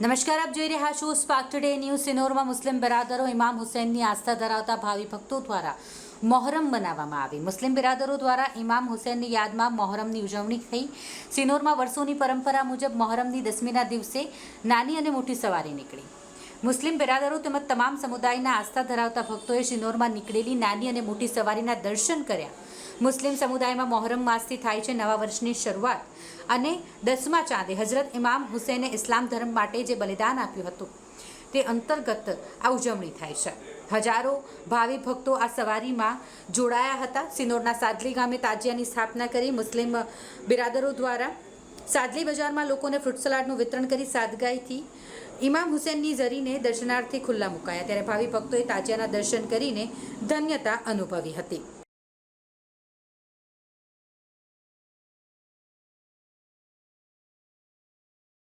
નમસ્કાર, આપ જોઈ રહ્યા છો સ્પાર્ક ટુડે ન્યૂઝ સિનોરમાં મુસ્લિમ બિરાદરો ઇમામ હુસેનની આસ્થા ધરાવતા ભાવિ ભક્તો દ્વારા મોહરમ બનાવવામાં આવી. મુસ્લિમ બિરાદરો દ્વારા ઇમામ હુસૈનની યાદમાં મોહરમની ઉજવણી થઈ. સિનોરમાં વર્ષોની પરંપરા મુજબ મોહરમની દસમીના દિવસે નાની અને મોટી સવારી નીકળી. મુસ્લિમ બિરાદરો તેમજ તમામ સમુદાયના આસ્થા ધરાવતા ભક્તોએ શિનોરમાં નીકળેલી નાની અને મોટી સવારીના દર્શન કર્યા. મુસ્લિમ સમુદાયમાં મોહરમ માસથી થાય છે નવા વર્ષની શરૂઆત. અને દસમા ચાંદે હઝરત ઇમામ હુસૈને ઇસ્લામ ધર્મ માટે જે બલિદાન આપ્યું હતું, તે અંતર્ગત આ ઉજવણી થાય છે. હજારો ભાવિ ભક્તો આ સવારીમાં જોડાયા હતા. સિનોરના સાદલી ગામે તાજિયાની સ્થાપના કરી મુસ્લિમ બિરાદરો દ્વારા સાદલી બજારમાં લોકોને ફ્રૂટ સલાડનું વિતરણ કરી સાદગાઈથી ઇમામ હુસેનની ઝરીને દર્શનાર્થે ખુલ્લા મુકાયા. ત્યારે ભાવિ ભક્તોએ તાજિયાના દર્શન કરીને ધન્યતા અનુભવી હતી.